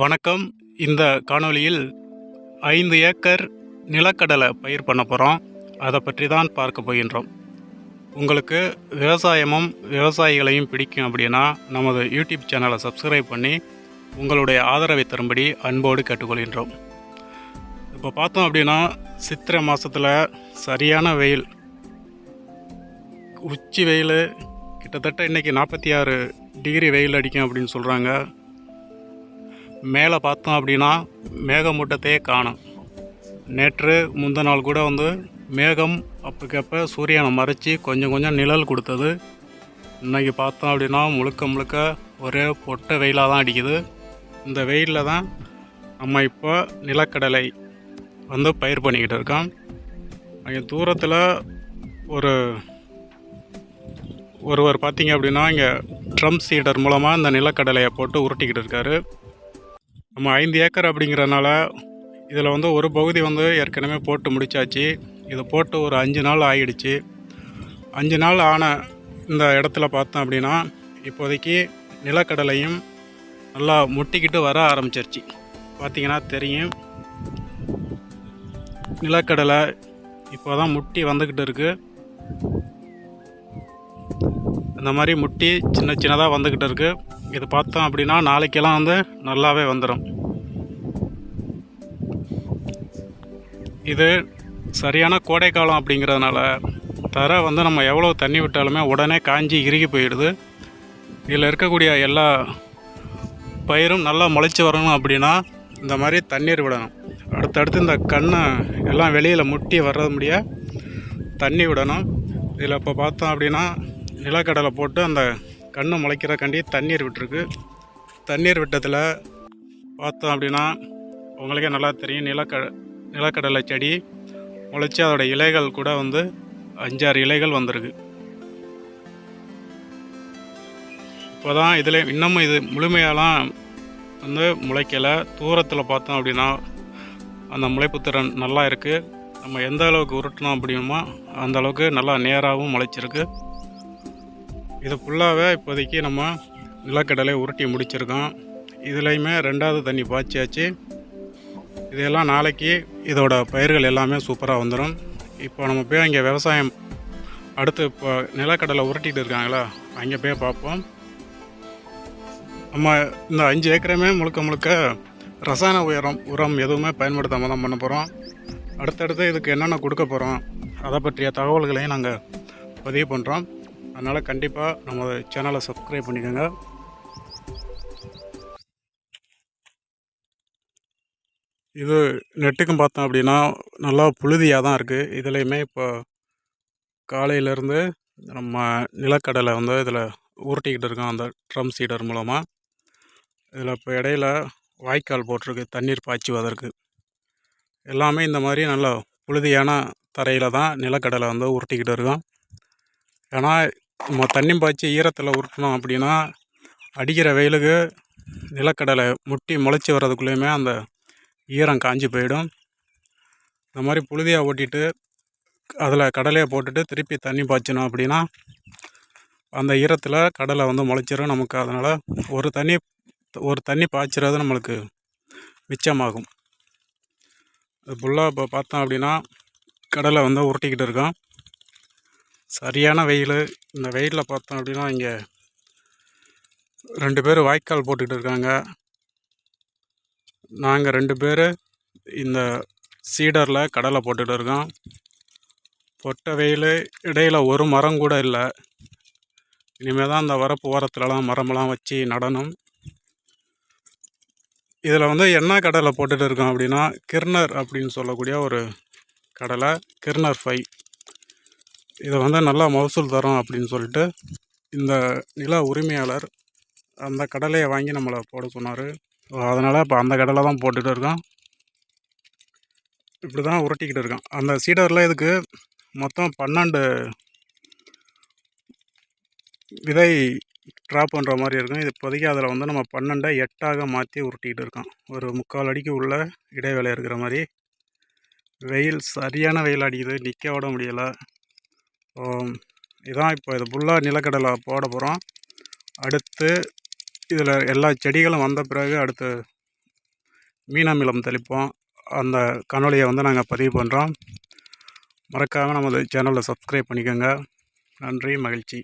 வணக்கம். இந்த காணொலியில் ஐந்து ஏக்கர் நிலக்கடலை பயிர் பண்ண போகிறோம் அதை பற்றி தான் பார்க்க போகின்றோம். உங்களுக்கு விவசாயமும் விவசாயிகளையும் பிடிக்கும் அப்படின்னா நமது யூடியூப் சேனலை சப்ஸ்கிரைப் பண்ணி உங்களுடைய ஆதரவை தரும்படி அன்போடு கேட்டுக்கொள்கின்றோம். இப்போ பார்த்தோம் அப்படின்னா சித்திரை மாதத்தில் சரியான வெயில் உச்சி வெயில் கிட்டத்தட்ட இன்றைக்கி நாற்பத்தி ஆறு டிகிரி வெயில் அடிக்கும் அப்படின்னு சொல்கிறாங்க மேலே பார்த்தோம் அப்படின்னா மேகமூட்டத்தையே காணும். நேற்று முந்த நாள் கூட வந்து மேகம் அப்பக்கப்போ சூரியனை மறைச்சி கொஞ்சம் கொஞ்சம் நிழல் கொடுத்தது. இன்றைக்கி பார்த்தோம் அப்படின்னா முழுக்க முழுக்க ஒரே பொட்ட வெயிலாக தான் அடிக்குது. இந்த வெயிலில் தான் நம்ம இப்போ நிலக்கடலை வந்து பயிர் பண்ணிக்கிட்டு இருக்கோம். அங்கே தூரத்தில் ஒரு ஒருவர் பார்த்தீங்க அப்படின்னா இங்கே ட்ரம் சீடர் மூலமாக இந்த நிலக்கடலையை போட்டு உருட்டிக்கிட்டு இருக்காரு. நம்ம ஐந்து ஏக்கர் அப்படிங்கிறனால இதில் வந்து ஒரு பகுதி வந்து ஏற்கனவே போட்டு முடிச்சாச்சு. இதை போட்டு ஒரு அஞ்சு நாள் ஆகிடுச்சு அஞ்சு நாள் ஆன இந்த இடத்துல பார்த்தோம் அப்படின்னா இப்போதைக்கு நிலக்கடலையும் நல்லா முட்டிக்கிட்டு வர ஆரம்பிச்சிருச்சு. பார்த்திங்கன்னா தெரியும். நிலக்கடலை இப்போ தான் முட்டி வந்துக்கிட்டு இருக்குது இந்த மாதிரி முட்டி சின்ன சின்னதாக வந்துக்கிட்டு இருக்குது இது பார்த்தோம் அப்படின்னா நாளைக்கெல்லாம் வந்து நல்லாவே வந்துடும் இது சரியான கோடைக்காலம் அப்படிங்கிறதுனால தரை வந்து நம்ம எவ்வளோ தண்ணி விட்டாலுமே உடனே காஞ்சி இறுகி போயிடுது. இதில் இருக்கக்கூடிய எல்லா பயிரும் நல்லா முளைச்சி வரணும் அப்படின்னா இந்த மாதிரி தண்ணீர் விடணும். அடுத்தடுத்து இந்த கண்ணை எல்லாம் வெளியில் முட்டி வர்றது முடிய தண்ணி விடணும். இதில் இப்போ பார்த்தோம் அப்படின்னா நிலக்கடலை போட்டு அந்த கண்ணு முளைக்கிறக்காண்டி தண்ணீர் விட்டுருக்கு. தண்ணீர் விட்டதில் பார்த்தோம் அப்படின்னா உங்களுக்கே நல்லா தெரியும். நிலக்க நிலக்கடலை செடி முளைச்சி அதோட இலைகள் கூட வந்து அஞ்சாறு இலைகள் வந்திருக்கு. இப்போ தான் இதில் இன்னமும் இது முழுமையாலாம் வந்து முளைக்கலை. தூரத்தில் பார்த்தோம் அப்படின்னா அந்த முளைப்புத்திறன் நல்லா இருக்குது நம்ம எந்த அளவுக்கு உருட்டினோம் அப்படின்னமோ அந்த அளவுக்கு நல்லா நேராகவும் முளைச்சிருக்கு. இது ஃபுல்லாகவே இப்போதைக்கு நம்ம நிலக்கடலை உருட்டி முடிச்சிருக்கோம். இதுலேயுமே ரெண்டாவது தண்ணி பாய்ச்சியாச்சு. இதெல்லாம் நாளைக்கு இதோட பயிர்கள் எல்லாமே சூப்பராக வந்துடும் இப்போ நம்ம போய் அங்கே விவசாயம் அடுத்து இப்போ நிலக்கடலை உருட்டிகிட்டு இருக்காங்களா? அங்கே போய் பார்ப்போம். நம்ம இந்த அஞ்சு ஏக்கரையுமே முழுக்க முழுக்க ரசாயன உயரம் உரம் எதுவுமே பயன்படுத்தாமல் தான் பண்ண போகிறோம் அடுத்தடுத்து இதுக்கு என்னென்ன கொடுக்க போகிறோம் அதை பற்றிய தகவல்களையும் நாங்கள் பதிவு பண்ணுறோம் அதனால் கண்டிப்பாக நம்ம சேனலை சப்ஸ்கிரைப் பண்ணிக்கோங்க. இது நெட்டுக்கும் பார்த்தோம் அப்படின்னா நல்லா புழுதியாக தான் இருக்குது இதுலேயுமே இப்போ காலையிலேருந்து நம்ம நிலக்கடலை வந்து இதில் உருட்டிக்கிட்டு இருக்கோம் அந்த ட்ரம் சீடர் மூலமாக இதில் இப்போ இடையில வாய்க்கால் போட்டிருக்கு தண்ணீர் பாய்ச்சுவதற்கு. எல்லாமே இந்த மாதிரி நல்ல புழுதியான தரையில் தான் நிலக்கடலை வந்து உருட்டிக்கிட்டு இருக்கோம். ஏன்னா நம்ம தண்ணி பாய்ச்சி ஈரத்தில் உருட்டினோம் அப்படின்னா அடிக்கிற வெயிலுக்கு நிலக்கடலை முட்டி முளைச்சி வர்றதுக்குள்ளேயுமே அந்த ஈரம் காஞ்சி போயிடும். இந்த மாதிரி புழுதியாக ஓட்டிட்டு அதில் கடலையை போட்டுட்டு திருப்பி தண்ணி பாய்ச்சினோம் அப்படின்னா அந்த ஈரத்தில் கடலை வந்து முளைச்சிரும் நமக்கு. அதனால் ஒரு தண்ணி ஒரு தண்ணி பாய்ச்சிறது நம்மளுக்கு மிச்சமாகும். அது ஃபுல்லாக இப்போ பார்த்தோம் அப்படின்னா கடலை வந்து உருட்டிக்கிட்டு இருக்கோம். சரியான வெயில். இந்த வெயிலில் பார்த்தோம் அப்படின்னா இங்கே ரெண்டு பேர் வாய்க்கால் போட்டுக்கிட்டு இருக்காங்க. நாங்கள் ரெண்டு பேர் இந்த சீடரில் கடலை போட்டுட்டு இருக்கோம். பொட்ட வெயில் இடையில் ஒரு மரம் கூட இல்லை. இனிமேல் தான் அந்த வரப்பு ஓரத்துலலாம் மரமெல்லாம் வச்சு நடணும். இதில் வந்து என்ன கடலை போட்டுட்டு இருக்கோம் அப்படின்னா கிர்னர் அப்படின்னு சொல்லக்கூடிய ஒரு கடலை கிர்னர் ஃபை இதை வந்து நல்லா மகசூல் தரும் அப்படின்னு சொல்லிட்டு இந்த நில உரிமையாளர் அந்த கடலையை வாங்கி நம்மளை போட சொன்னார். அதனால் இப்போ அந்த கடலை தான் போட்டுகிட்டு இருக்கோம் இப்படி தான் உருட்டிக்கிட்டு இருக்கான். அந்த சீடரில் இதுக்கு மொத்தம் பன்னெண்டு விதை ட்ரா பண்ணுற மாதிரி இருக்கும். இது இப்போதைக்கு அதில் வந்து நம்ம பன்னெண்டை எட்டாக மாற்றி உருட்டிக்கிட்டு இருக்கான். ஒரு முக்கால் அடிக்கு உள்ள இடைவேளை இருக்கிற மாதிரி. வெயில் சரியான வெயில் அடிக்குது. நிற்க விட முடியலை. இதான் இப்போ இது ஃபுல்லாக நிலக்கடலை போட போகிறோம் அடுத்து இதில் எல்லா செடிகளும் வந்த பிறகு அடுத்து மீனமிலம் தெளிப்போம். அந்த காணொலியை வந்து நாங்கள் பதிவு பண்ணுறோம் மறக்காமல் நமது சேனலை சப்ஸ்கிரைப் பண்ணிக்கோங்க. நன்றி மகிழ்ச்சி.